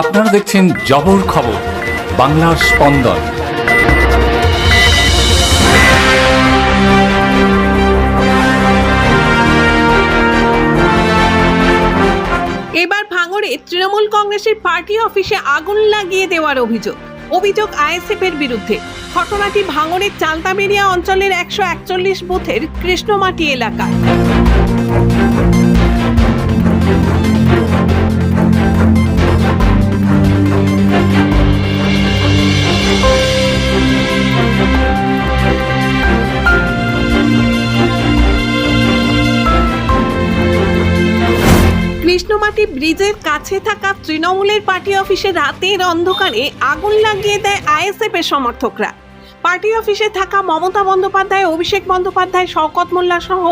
আপনারা দেখছেন জবর খবর, বাংলার স্পন্দন। এবার ভাঙড়ে তৃণমূল কংগ্রেসের পার্টি অফিসে আগুন লাগিয়ে দেওয়ার অভিযোগ। অভিযোগ আইএসএফ এর বিরুদ্ধে। ঘটনাটি ভাঙড়ের চালতাবেরিয়া অঞ্চলের একশো একচল্লিশ বুথের কৃষ্ণমাটি এলাকায়। কৃষ্ণমাটি ব্রিজের কাছে থাকা তৃণমূলের পার্টি অফিসে রাতের অন্ধকারে আগুন লাগিয়ে দেয় আইএসএফ এর সমর্থকরা। পার্টি অফিসে থাকা মমতা বন্দ্যোপাধ্যায়, অভিষেক বন্দ্যোপাধ্যায়, শওকত মোল্লা সহ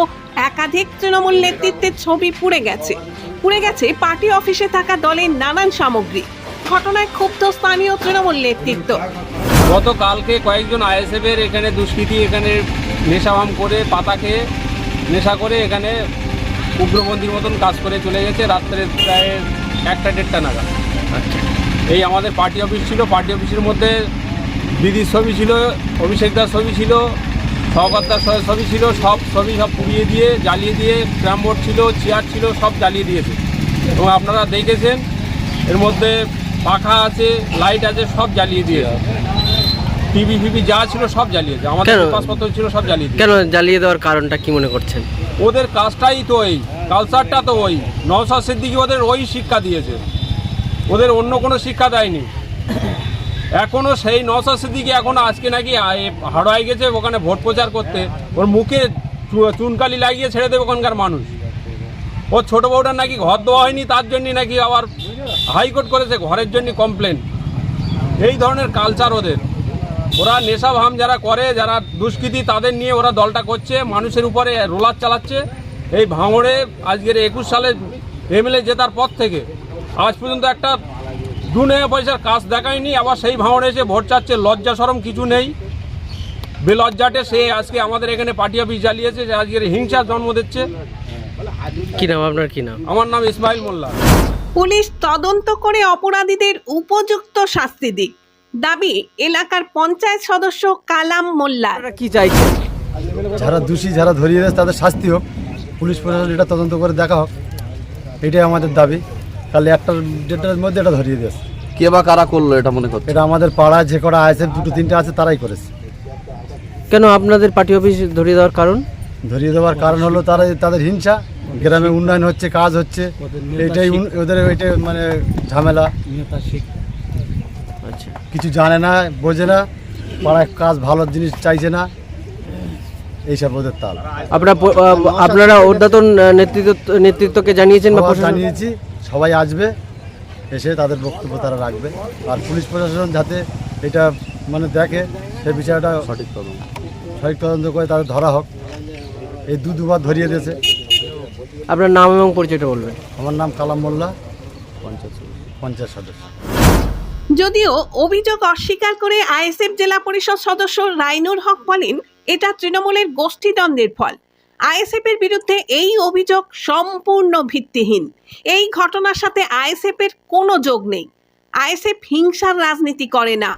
একাধিক তৃণমূল নেতৃত্বের ছবি পুড়ে গেছে। পুড়ে গেছে পার্টি অফিসে থাকা দলের নানান সামগ্রী। ঘটনায় ক্ষুব্ধ স্থানীয় তৃণমূল নেতৃত্ব। গতকালকে কয়েকজন আইএসএফ এর এখানে দুষ্কৃতী এখানে নেশাভাম করে, পাতা খেয়ে নেশা করে এখানে উগ্রপন্থীর মতন কাজ করে চলে গেছে রাত্রে প্রায় একটা দেড়টা নাগাদ। এই আমাদের পার্টি অফিস ছিল পার্টি অফিসের মধ্যে দিদির ছবি ছিল অভিষেক দার ছবি ছিল সহকর্তার ছবি ছিল সব ছবি সব পুড়িয়ে দিয়ে জ্বালিয়ে দিয়ে ক্রাম বোর্ড ছিল চেয়ার ছিল সব জ্বালিয়ে দিয়েছে। এবং আপনারা দেখেছেন এর মধ্যে পাখা আছে লাইট আছে সব জ্বালিয়ে দিয়েছে। টিভি ফিভি যা ছিল সব জ্বালিয়েছে। আমাদের কেন? পেপারপত্র ছিল সব জ্বালিয়ে কেন জ্বালিয়ে দেওয়ার কারণটা কি মনে করছেন? ওদের কাজটাই তো ওই কালচারটা তো ওই। নওসাদ সিদ্দিকি ওদের ওই শিক্ষা দিয়েছে। ওদের অন্য কোনো শিক্ষা দেয়নি। এখনও সেই নওসাদ সিদ্দিকি এখন আজকে নাকি হাওড়ায় গেছে ওখানে ভোট প্রচার করতে। ওর মুখে চুনকালি লাগিয়ে ছেড়ে দেবে ওখানকার মানুষ। ওর ছোটো বউটার নাকি ঘর দেওয়া হয়নি তার জন্য নাকি আবার হাইকোর্ট করেছে ঘরের জন্য কমপ্লেন এই ধরনের কালচার ওদের। ওরা নেশা ভাম যারা করে যারা দুষ্কৃতী তাদের নিয়ে ওরা দলটা করছে মানুষের উপরে রোলার চালাচ্ছে। এই ভাঙড়ে আজকের একুশ সালে এমএলএ জেতার পর থেকে আজ পর্যন্ত একটা দু নেয়া পয়সার কাজ দেখায়নি আবার সেই ভাঙড়ে এসে ভোট চাচ্ছে লজ্জা সরম কিছু নেই। বেলজ্জাটে সে আজকে আমাদের এখানে পার্টি অফিস জ্বালিয়েছে যে আজকের হিংসার জন্ম দিচ্ছে। কি নাম আপনার কি নাম? আমার নাম ইসমাইল মোল্লা। পুলিশ তদন্ত করে অপরাধীদের উপযুক্ত শাস্তি দিক। দাবি এলাকার পঞ্চায়েত সদস্য কালাম মোল্লা। কি চাইছেন যারা দোষী যারা ধরিয়ে দেয় তাদের শাস্তি হোক। পুলিশ প্রশাসন এটা তদন্ত করে দেখা হোক। এটাই আমাদের দাবি। তাহলে একটা ডেটার মধ্যে এটা ধরিয়ে দিয়েছে। কে বা কারা করল এটা মনে করছে? এটা আমাদের পাড়ায় যে কটা আছে দুটো তিনটে আছে তারাই করেছে। কেন আপনাদের পার্টি অফিস ধরিয়ে দেওয়ার কারণ? ধরিয়ে দেওয়ার কারণ হলো তারা তাদের হিংসা। গ্রামে উন্নয়ন হচ্ছে কাজ হচ্ছে। এইটাই উন- ওদের ওইটাই মানে ঝামেলা। কিছু জানে না বোঝে না পাড়ায় কাজ ভালো জিনিস চাইছে না এইসব ওদের তাল। আপনারা আপনারা আহ, নেতৃত্ব নেতৃত্বকে জানিয়েছেন বা জানিয়েছি সবাই আসবে এসে তাদের বক্তব্য তারা রাখবে। আর পুলিশ প্রশাসন যাতে এটা মানে দেখে সে বিষয়টা সঠিক তদন্ত। সঠিক তদন্ত করে তাদের ধরা হোক। এই দু দুবার ধরিয়ে দিয়েছে। আপনার নাম এবং পরিচয়টা বলবেন। আমার নাম কালাম মোল্লা। পঞ্চায়েত পঞ্চায়েত সদস্য। যদিও অভিযোগ অস্বীকার করে আইএসএফ জেলা পরিষদ সদস্য রাইনুর হক বলেন, এটা তৃণমূলের গোষ্ঠীদ্বন্দ্বের ফল। আইএসএফ এর বিরুদ্ধে এই অভিযোগ সম্পূর্ণ ভিত্তিহীন। এই ঘটনার সাথে আইএসএফ এর কোনো যোগ নেই। আইএসএফ হিংসার রাজনীতি করে না।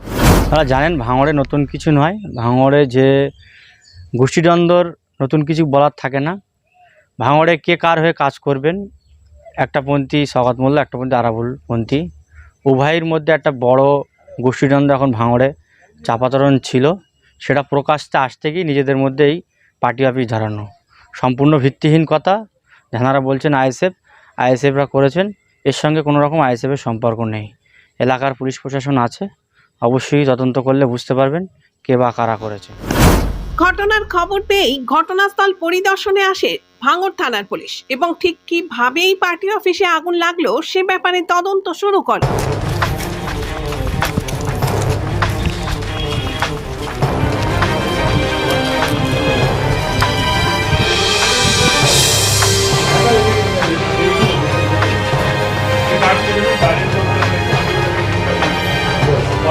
তারা জানেন ভাঙড়ে নতুন কিছু নয়। ভাঙড়ে যে গোষ্ঠীদ্বন্দ্বর নতুন কিছু বলার থাকে না। ভাঙড়ে কে কার হয়ে কাজ করবেন? একটা পন্থী সগাত মোল্লা, একটা পন্থী আরাবুল পন্থী। উভয়ের মধ্যে একটা বড় গোষ্ঠীদ্বন্দ্ব এখন ভাঙড়ে। চাপাতরণ ছিল। সেটা প্রকাশতে আসতে গিয়ে নিজেদের মধ্যেই পার্টি অফিস ধরানো সম্পূর্ণ ভিত্তিহীন কথা। যারা বলছেন আইএসএফ, আইএসএফরা করেছেন। এর সঙ্গে কোনো রকম আইএসএফের সম্পর্ক নেই। এলাকার পুলিশ প্রশাসন আছে। অবশ্যই তদন্ত করলে বুঝতে পারবেন কে বা কারা করেছে। ঘটনার খবর পেয়েই ঘটনাস্থল পরিদর্শনে আসে ভাঙড় থানার পুলিশ এবং ঠিক কিভাবেই পার্টি অফিসে আগুন লাগল সে ব্যাপারে তদন্ত শুরু করে।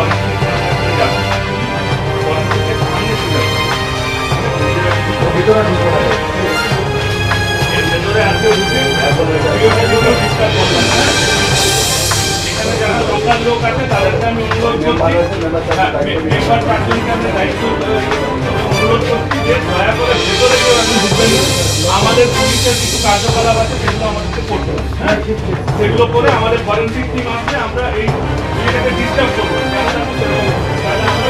এখানে যারা লোক অনুরোধ করছি। হ্যাঁ, মেম্বার দয়া করে ভেতরে আমাদের পুলিশের কিছু কার্যকলাপ আছে সেগুলো আমাদেরকে করতে হবে। হ্যাঁ সেগুলো করে আমাদের ফরেন্সিক টিম আসলে আমরা এই এটাকে ডিস্টার্ব করব। তাহলে আমরা